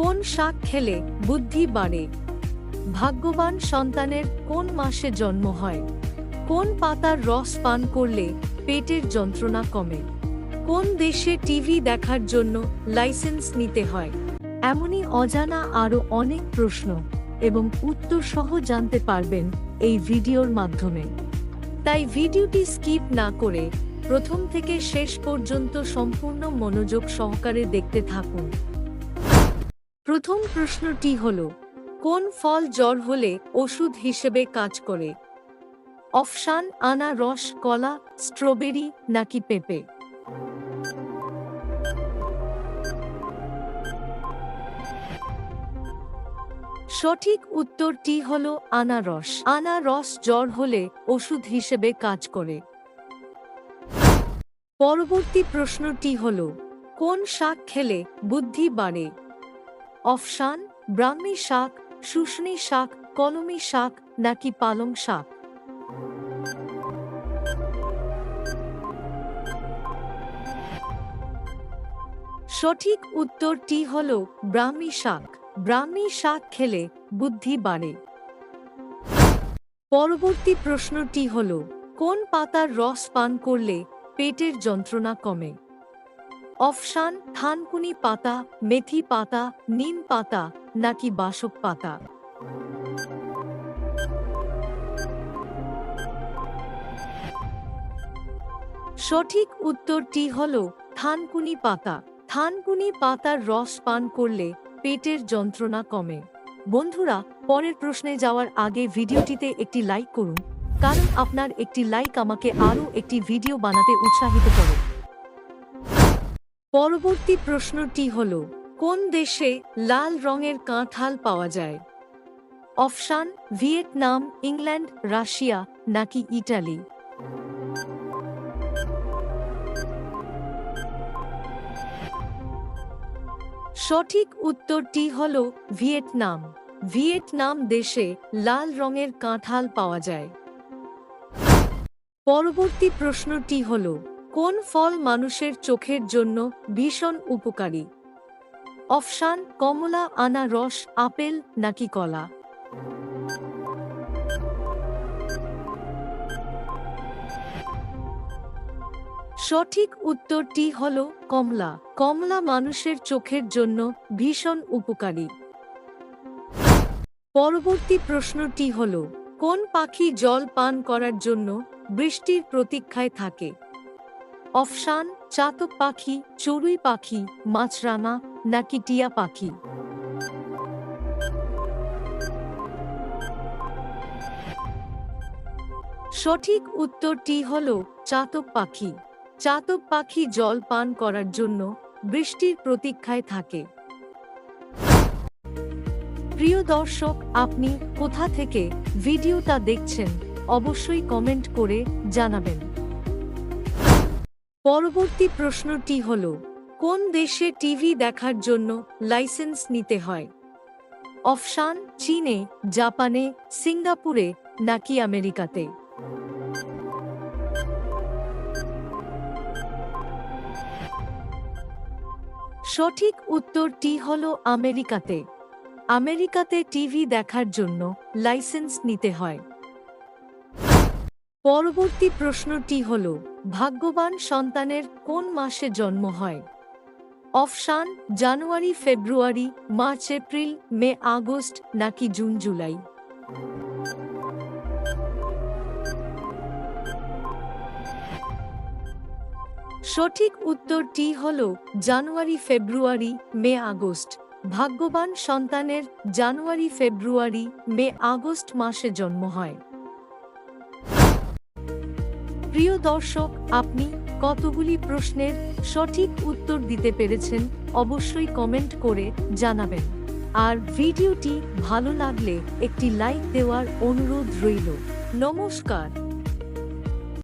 কোন শাক খেলে বুদ্ধি বাড়ে? ভাগ্যবান সন্তানের কোন মাসে জন্ম হয়? কোন পাতার রস পান করলে পেটের যন্ত্রণা কমে? কোন দেশে টিভি দেখার জন্য লাইসেন্স নিতে হয়? এমনই অজানা আরও অনেক প্রশ্ন এবং উত্তর সহ জানতে পারবেন এই ভিডিওর মাধ্যমে। তাই ভিডিওটি স্কিপ না করে প্রথম থেকে শেষ পর্যন্ত সম্পূর্ণ মনোযোগ সহকারে দেখতে থাকুন। প্রথম প্রশ্নটি হল, কোন ফল জ্বর হলে ওষুধ হিসেবে কাজ করে? অফশান আনা রস, কলা, স্ট্রবেরি নাকি পেঁপে? সঠিক উত্তরটি হল আনারস আনারস জ্বর হলে ওষুধ হিসেবে কাজ করে। পরবর্তী প্রশ্নটি হল, কোন শাক খেলে বুদ্ধি বাড়ে? অফশান, ব্রাহ্মী শাক শুশনি শাক, কলমি শাক নাকি পালং শাক? সঠিক উত্তরটি হল ব্রাহ্মী শাক। ব্রাহ্মী শাক খেলে বুদ্ধি বাড়ে। পরবর্তী প্রশ্নটি হল, কোন পাতার রস পান করলে পেটের যন্ত্রণা কমে? অফশান, থানকুনি পাতা, মেথি পাতা, নিম পাতা, নাকি বাসক পাতা? সঠিক উত্তরটি হল থানকুনি পাতা। থানকুনি পাতার রস পান করলে পেটের যন্ত্রণা কমে। বন্ধুরা, পরের প্রশ্নে যাওয়ার আগে ভিডিওটিতে একটি লাইক করুন। কারণ আপনার একটি লাইক আমাকে আরও একটি ভিডিও বানাতে উৎসাহিত করে। পরবর্তী প্রশ্নটি হল, কোন দেশে লাল রঙের কাঁঠাল পাওয়া যায়? অফশান ভিয়েতনাম, ইংল্যান্ড, রাশিয়া, নাকি ইটালি? সঠিক উত্তরটি হল ভিয়েতনাম। ভিয়েতনাম দেশে লাল রঙের কাঁঠাল পাওয়া যায়। পরবর্তী প্রশ্নটি হল কোন ফল মানুষের চোখের জন্য ভীষণ উপকারী? অফশান কমলা আনারস আপেল, নাকি কলা? সঠিক উত্তরটি হল কমলা। কমলা মানুষের চোখের জন্য ভীষণ উপকারী। পরবর্তী প্রশ্নটি হল, কোন পাখি জল পান করার জন্য বৃষ্টির প্রতীক্ষায় থাকে? অফশান, চাতক পাখি, চড়ুই পাখি, মাছরাঙা, নাকি টিয়া পাখি? সঠিক উত্তরটি হল চাতক পাখি। চাতক পাখি জল পান করার জন্য বৃষ্টির প্রতীক্ষায় থাকে। প্রিয় দর্শক, আপনি কোথা থেকে ভিডিওটা দেখছেন, অবশ্যই কমেন্ট করে জানাবেন। পরবর্তী প্রশ্নটি হল, কোন দেশে টিভি দেখার জন্য লাইসেন্স নিতে হয়? অফশান চীনে, জাপানে, সিঙ্গাপুরে, নাকি আমেরিকাতে? সঠিক উত্তরটি হল আমেরিকাতে। আমেরিকাতে টিভি দেখার জন্য লাইসেন্স নিতে হয়। পরবর্তী প্রশ্নটি হল, ভাগ্যবান সন্তানের কোন মাসে জন্ম হয়? Option January, February, March, April, May, August, নাকি জুন, জুলাই? সঠিক উত্তরটি হল, জানুয়ারি, ফেব্রুয়ারি, মে, আগস্ট। ভাগ্যবান সন্তানের জানুয়ারি, ফেব্রুয়ারি, মে, আগস্ট মাসে জন্ম হয়। প্রিয় দর্শক, আপনি কতগুলি প্রশ্নের সঠিক উত্তর দিতে পেরেছেন অবশ্যই কমেন্ট করে জানাবেন। আর ভিডিওটি ভালো লাগলে একটি লাইক দেওয়ার অনুরোধ রইল। নমস্কার।